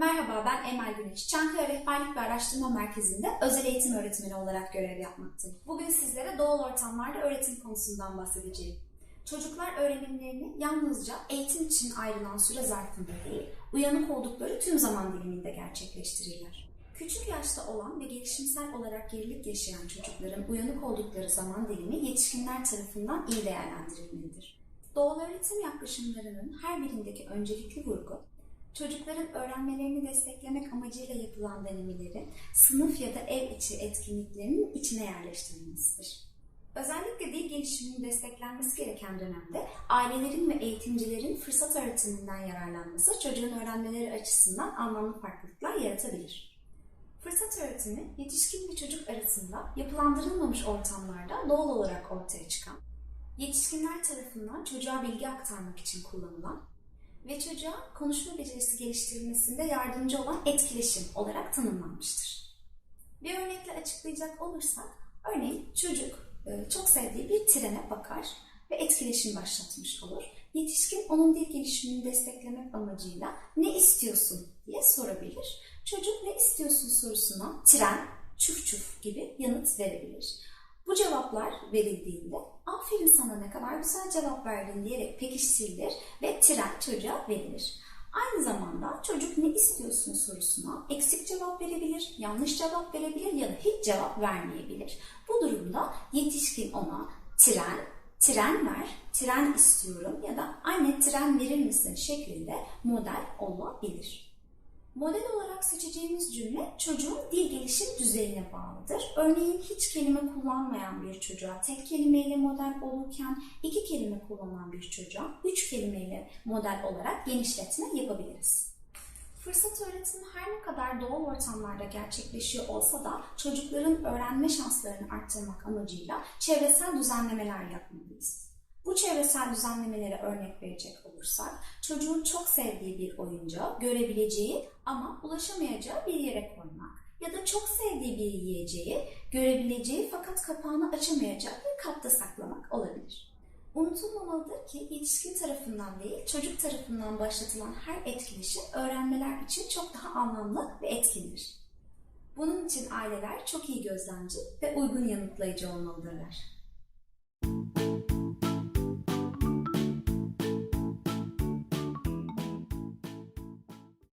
Merhaba ben Emel Güneş. Çankaya Rehberlik ve Araştırma Merkezi'nde özel eğitim öğretmeni olarak görev yapmaktayım. Bugün sizlere doğal ortamlarda öğretim konusundan bahsedeceğim. Çocuklar öğrenimlerini yalnızca eğitim için ayrılan süre zarfında değil, uyanık oldukları tüm zaman diliminde gerçekleştirirler. Küçük yaşta olan ve gelişimsel olarak gerilik yaşayan çocukların uyanık oldukları zaman dilimi yetişkinler tarafından iyi değerlendirilmelidir. Doğal öğretim yaklaşımlarının her birindeki öncelikli vurgu, çocukların öğrenmelerini desteklemek amacıyla yapılan denemelerin sınıf ya da ev içi etkinliklerinin içine yerleştirilmesidir. Özellikle dil gelişiminin desteklenmesi gereken dönemde ailelerin ve eğitimcilerin fırsat öğretiminden yararlanması çocuğun öğrenmeleri açısından anlamlı farklılıklar yaratabilir. Fırsat öğretimi, yetişkin ve çocuk arasında yapılandırılmamış ortamlarda doğal olarak ortaya çıkan, yetişkinler tarafından çocuğa bilgi aktarmak için kullanılan ve çocuğa konuşma becerisi geliştirilmesinde yardımcı olan etkileşim olarak tanımlanmıştır. Bir örnekle açıklayacak olursak, örneğin çocuk e, çok sevdiği bir trene bakar ve etkileşim başlatmış olur. Yetişkin onun dil gelişimini desteklemek amacıyla ne istiyorsun diye sorabilir. Çocuk ne istiyorsun sorusuna tren, çuf çuf gibi yanıt verebilir. Bu cevaplar verildiğinde aferin sana ne kadar güzel cevap verdin diyerek pekiştirilir ve tren çocuğa verilir. Aynı zamanda çocuk ne istiyorsun sorusuna eksik cevap verebilir, yanlış cevap verebilir ya da hiç cevap vermeyebilir. Bu durumda yetişkin ona tren, tren ver, tren istiyorum ya da anne tren verir misin şeklinde model olabilir. Model olarak seçeceğimiz cümle çocuğun dil gelişim düzeyine bağlıdır. Örneğin hiç kelime kullanmayan bir çocuğa tek kelimeyle model olurken iki kelime kullanan bir çocuğa üç kelimeyle model olarak genişletme yapabiliriz. Fırsat öğretimi her ne kadar doğal ortamlarda gerçekleşiyor olsa da çocukların öğrenme şanslarını arttırmak amacıyla çevresel düzenlemeler yapmalıyız. Bu çevresel düzenlemelere örnek verecek olursak, çocuğun çok sevdiği bir oyuncağı görebileceği ama ulaşamayacağı bir yere koymak ya da çok sevdiği bir yiyeceği görebileceği fakat kapağını açamayacağı bir kapta saklamak olabilir. Unutulmamalıdır ki yetişkin tarafından değil, çocuk tarafından başlatılan her etkileşim öğrenmeler için çok daha anlamlı ve etkindir. Bunun için aileler çok iyi gözlemci ve uygun yanıtlayıcı olmalıdırlar.